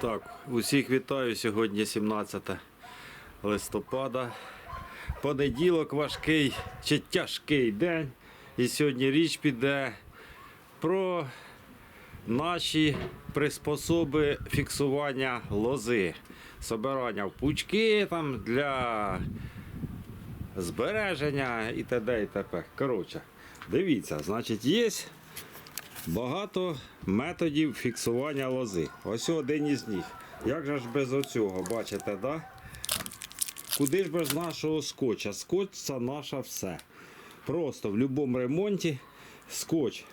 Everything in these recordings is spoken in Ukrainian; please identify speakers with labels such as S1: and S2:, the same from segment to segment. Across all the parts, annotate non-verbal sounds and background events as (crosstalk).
S1: Так, усіх вітаю. Сьогодні 17 листопада. Понеділок важкий чи тяжкий день. І сьогодні річ піде про наші приспособи фіксування лози. Собирання в пучки там для збереження і т.д. і т.п. Коротше, дивіться, значить, є багато методів фіксування лози. Ось один із них. Як же ж без оцього, бачите, да? Куди ж без нашого скотча? Скотч це наше все. Просто в будь-якому ремонті скотч.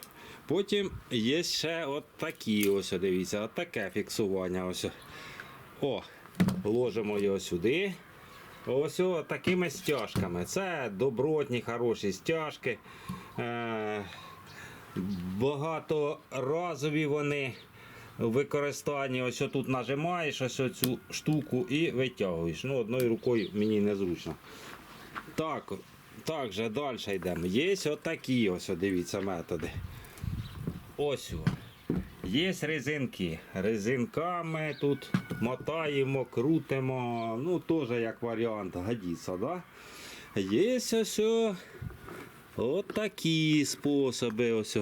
S1: Потім є ще от такі, ось дивіться, от таке фіксування. Ось. О, ложимо його сюди. Ось такими стяжками. Це добротні, хороші стяжки. Е, багаторазові вони в використанні. Ось тут нажимаєш ось цю штуку і витягуєш. Ну, одною рукою мені незручно. Так, так же далі йдемо. Є отакі ось, дивіться, методи. Ось. Є резинки. Резинками тут мотаємо, крутимо. Ну, теж як варіант годиться, да? Є ось. О, От способи. Ось.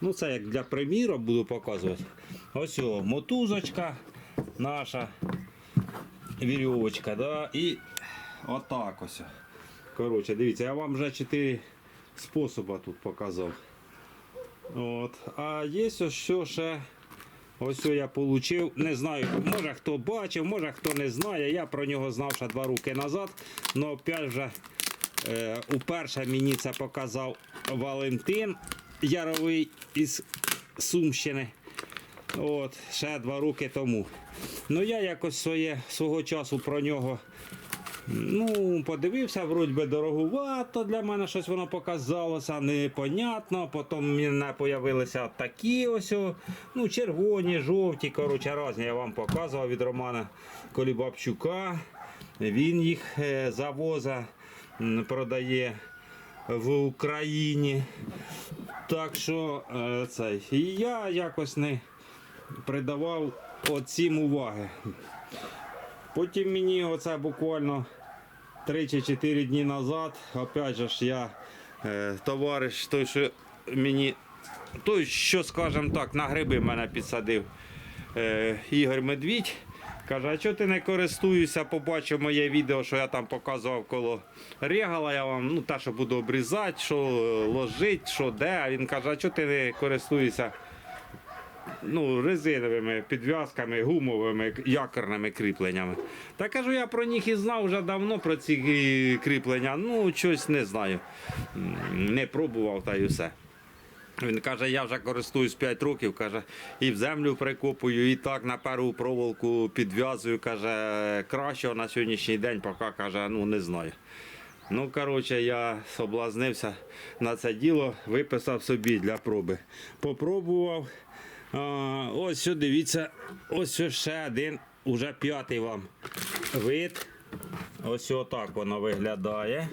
S1: Ну, це як для приміру буду показувати. Ось о, мотузочка наша вірьовочка, да? і отак ось. Коротше, дивіться, я вам вже 4 способи тут показав. От. А є ось що ще. Ось я отримав. Не знаю, може хто бачив, може хто не знає. Я про нього знав ще два роки назад. Ну, опять же, е, уперше мені це показав Валентин Яровий із Сумщини. От, ще два роки тому. Ну я якось своє, свого часу про нього Ну, подивився, вроді би дорогувато для мене щось воно показалося, непонятно. Потім мене з'явилися такі ось, ну, червоні, жовті, коротше, різні я вам показував від Романа Колібабчука. Він їх е, завоза м, продає в Україні. Так що е, цей. І я якось не придавав оцім уваги. Потім мені оце буквально 3 чи 4 дні назад, опять же ж я, е, товариш, той, що мені, той, що, скажімо так, на гриби мене підсадив е, Ігор Медвідь. Каже, а чого ти не користуєшся, побачив моє відео, що я там показував коло регала, я вам, ну те, що буду обрізати, що ложить, що де. А він каже, а чого ти не користуєшся ну, резиновими підв'язками, гумовими, якорними кріпленнями. Та кажу, я про них і знав вже давно про ці е, кріплення. Ну, щось не знаю. Не пробував та й усе. Він каже, я вже користуюсь 5 років, каже, і в землю прикопую, і так на перву проволоку підв'язую, каже, кращого на сьогоднішній день, поки каже, ну не знаю. Ну, коротше, я соблазнився на це діло, виписав собі для проби. Попробував. А, ось дивіться, ось ще один, уже п'ятий вам вид. Ось отак воно виглядає.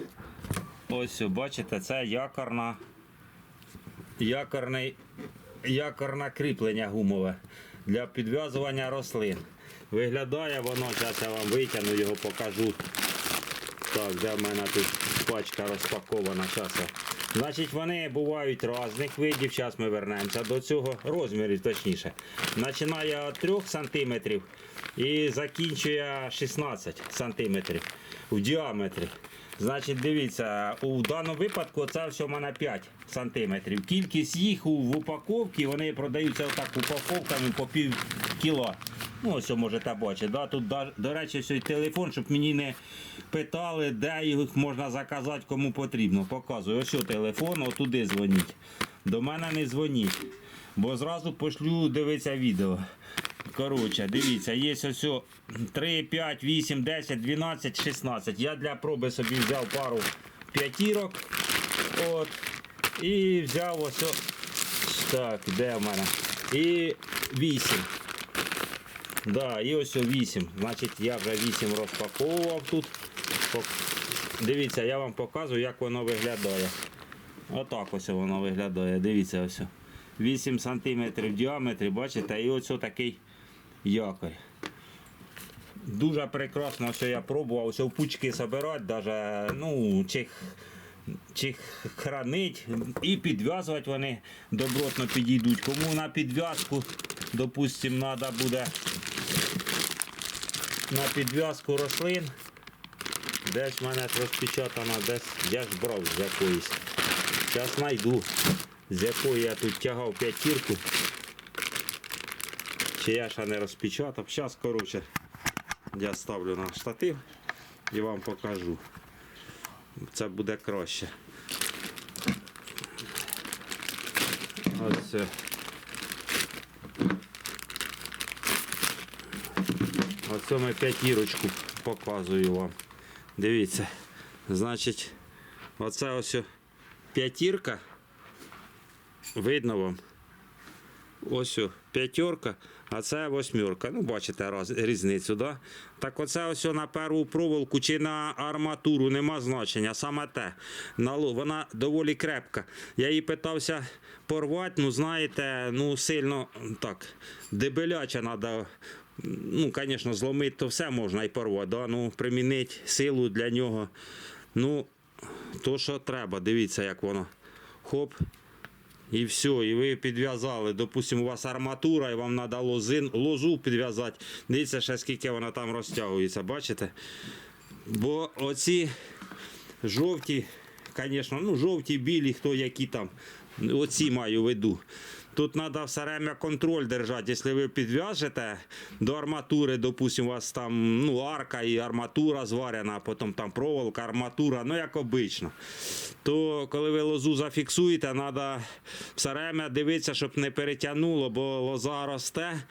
S1: Ось, бачите, це якорна, якорний, якорне кріплення гумове для підв'язування рослин. Виглядає воно, зараз я вам витягну його, покажу. Так, де в мене тут пачка розпакована. Зараз. Значить, вони бувають різних видів. Зараз ми вернемося до цього розмірів, точніше. Починає від 3 см і закінчує 16 см в діаметрі. Значить, дивіться, у даному випадку це все в мене 5 см. Кількість їх в упаковці, вони продаються отак упаковками по пів кіла. Ну, ось можете бачити. Да? Тут, до речі, і телефон, щоб мені не питали, де їх можна заказати, кому потрібно. Показую. Ось телефон, отуди дзвоніть. До мене не дзвоніть, бо зразу пошлю дивитися відео. Коротше, дивіться, є ось 3, 5, 8, 10, 12, 16. Я для проби собі взяв пару п'ятірок. От. І взяв ось. Так, де в мене? І 8. Да, і ось 8. Значить, я вже 8 розпаковував тут. Дивіться, я вам показую, як воно виглядає. Отак ось воно виглядає. Дивіться ось. 8 см в діаметрі, бачите, і ось такий якорь. Дуже прекрасно, ось я пробував, ось в пучки збирати, даже, ну, чи, чи хранить і підв'язувати вони добротно підійдуть. Кому на підв'язку, допустим, треба буде на підв'язку рослин. Десь в мене розпечатано, десь я ж брав з якоїсь. Зараз знайду, з якої я тут тягав п'ятірку. Чи я ще не розпечатав. Зараз, коротше, я ставлю на штатив і вам покажу. Це буде краще. Ось. Оце ми п'ятірочку показую вам. Дивіться. Значить, оце ось п'ятірка. Видно вам. Ось п'ятерка, а це восьмерка. Ну, бачите раз, різницю, да? Так оце ось на перву проволоку чи на арматуру нема значення. Саме те. Вона доволі крепка. Я її питався порвати, ну знаєте, ну сильно так, дебеляче треба. Ну, звісно, зломити то все можна і порвати, да? ну, примінити силу для нього. Ну, то, що треба, дивіться, як воно. Хоп, і все, і ви підв'язали. Допустимо, у вас арматура, і вам треба лозин, лозу підв'язати. Дивіться, ще скільки вона там розтягується, бачите? Бо оці жовті, звісно, ну жовті, білі, хто які там, оці маю в виду. Тут треба все время контроль держати. Якщо ви підв'яжете до арматури, допустимо, у вас там ну, арка і арматура зварена, а потім там проволока, арматура, ну як обично. То коли ви лозу зафіксуєте, треба все время дивитися, щоб не перетягнуло, бо лоза росте.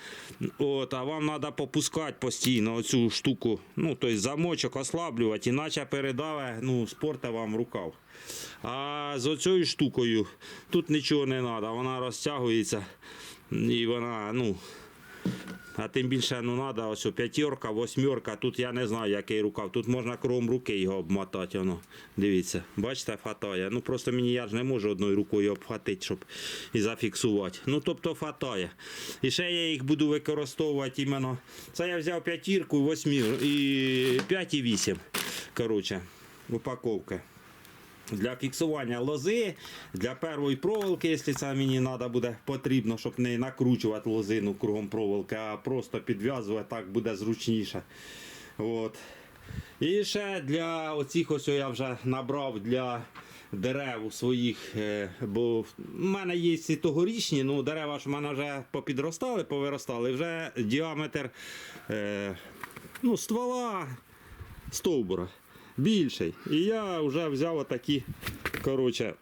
S1: От, а вам треба попускати постійно оцю штуку, ну, тобто замочок ослаблювати, іначе передаве, ну, спорта вам рукав. А з оцією штукою тут нічого не треба, вона розтягується і вона, ну. А тим більше ну треба ось о, п'ятерка, восьмерка. Тут я не знаю, який рукав. Тут можна кровом руки його обмотати. Воно. Дивіться, бачите, фатає. Ну просто мені я ж не можу одною рукою обхватити, щоб і зафіксувати. Ну тобто фатає. І ще я їх буду використовувати іменно. Це я взяв п'ятірку, восьмір і 5 і 8. Коротше, упаковка для фіксування лози, для першої проволоки, якщо це мені треба буде потрібно, щоб не накручувати лозину кругом проволоки, а просто підв'язувати, так буде зручніше. От. І ще для оцих ось я вже набрав для дерев своїх, е, бо в мене є ці тогорічні, ну дерева ж в мене вже попідростали, повиростали, вже діаметр е, ну, ствола стовбура більший. І я вже взяв отакі, коротше,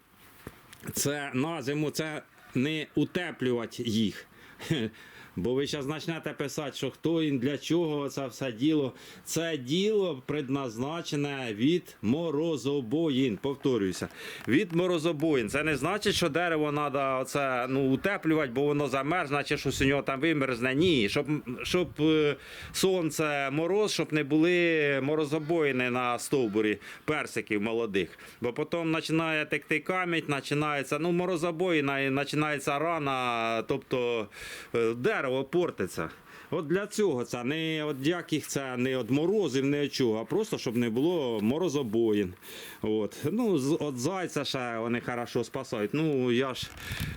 S1: це на зиму це не утеплювати їх. (laughs) Бо ви зараз почнете писати, що хто і для чого це все діло. Це діло предназначене від морозобоїн. Повторююся, від морозобоїн. Це не значить, що дерево треба оце, ну, утеплювати, бо воно замерзне, чи щось у нього там вимерзне. Ні, щоб, щоб е, сонце, мороз, щоб не були морозобоїни на стовбурі персиків молодих. Бо потім починає текти камінь, починається ну, морозобоїна і починається рана, тобто е, дерево портиться. От для цього це не от яких це не від морозів, не чого, а просто щоб не було морозобоїн. От. Ну, от зайця ще вони хорошо спасають. Ну я ж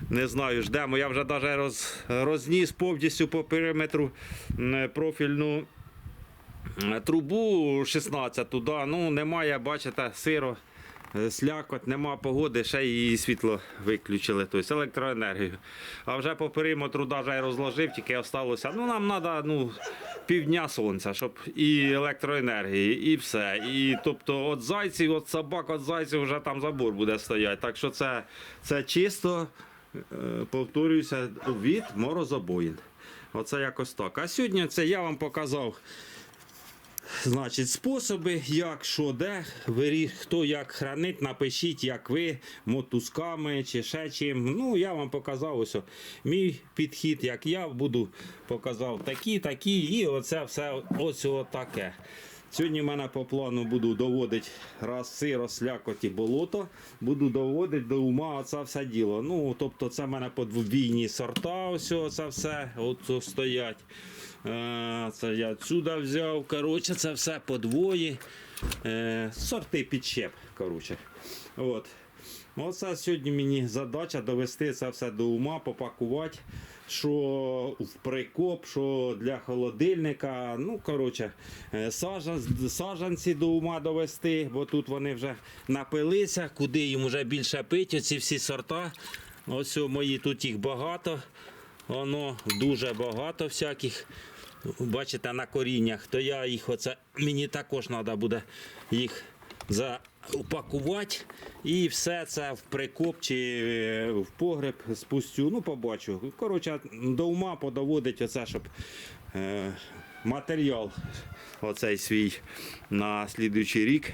S1: не знаю, ждемо. Я вже навіть роз, розніс повністю по периметру профільну трубу 16 туди. Ну немає, бачите, сиро. Е, Слякоть, нема погоди, ще і світло виключили, тобто електроенергію. А вже по периметру навіть розложив, тільки осталося. Ну нам треба ну, півдня сонця, щоб і електроенергії, і все. І тобто от зайців, от собак, от зайців вже там забор буде стояти. Так що це, це чисто, е, повторююся, від морозобоїн. Оце якось так. А сьогодні це я вам показав. Значить, способи, як, що, де, вирі, хто як хранить, напишіть, як ви, мотузками чи ще чим. Ну, я вам показав ось мій підхід, як я буду показав такі, такі, і оце все ось таке. Сьогодні в мене по плану буду доводити раси, розслякоті болото. Буду доводити до ума оце все діло. Ну, тобто це в мене подвійні сорта, ось це все от стоять. Це я отсюда взяв. Коротше, це все подвої. Е, Сорти підщеп. Коротше. От. Оце сьогодні мені задача довести це все до ума, попакувати, що в прикоп, що для холодильника. Ну, коротше, е, саджанці до ума довести, бо тут вони вже напилися, куди їм вже більше пить, оці всі сорта. Ось мої тут їх багато. Воно дуже багато всяких. Бачите, на коріннях, то я їх оце мені також треба буде їх заупакувати і все це в прикоп чи е, в погреб спустю. Ну, побачу. Коротше, до ума подоводить оце, щоб е, матеріал оцей свій на слідуючий рік.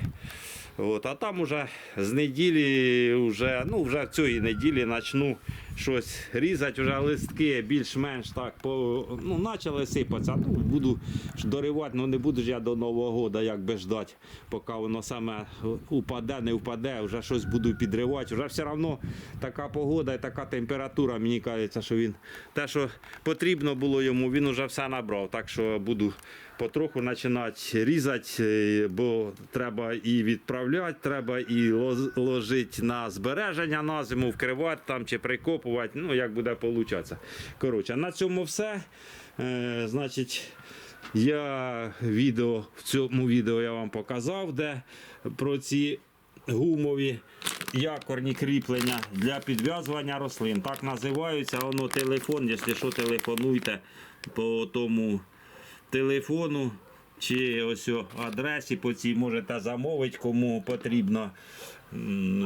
S1: От, а там уже з неділі, вже, ну, вже цієї неділі почну щось різати, вже листки більш-менш так по, ну, почали сипатися. Ну, буду доривати, ну не буду ж я до Нового року якби ждати, поки воно саме упаде, не впаде, вже щось буду підривати. Вже все одно така погода і така температура, мені кажеться, що він те, що потрібно було йому, він вже все набрав. Так що буду потроху починати різати, е, бо треба і відправляти, треба і ложити на збереження на зиму, вкривати там чи прикопувати, ну як буде получатися. Коротше, на цьому все. Е, значить, я відео в цьому відео я вам показав, де про ці гумові якорні кріплення для підв'язування рослин. Так називаються. Воно телефон, якщо що, телефонуйте по тому телефону чи ось адресі по цій можете замовити, кому потрібно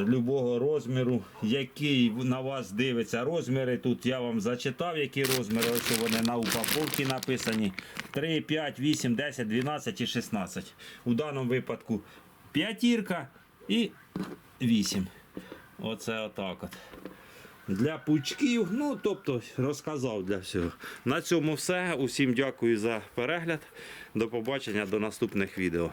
S1: любого розміру, який на вас дивиться розміри. Тут я вам зачитав, які розміри, ось вони на упаковці написані. 3, 5, 8, 10, 12 і 16. У даному випадку п'ятірка і 8. Оце отак от. Для пучків, ну тобто розказав для всього. На цьому все. Усім дякую за перегляд. До побачення, до наступних відео.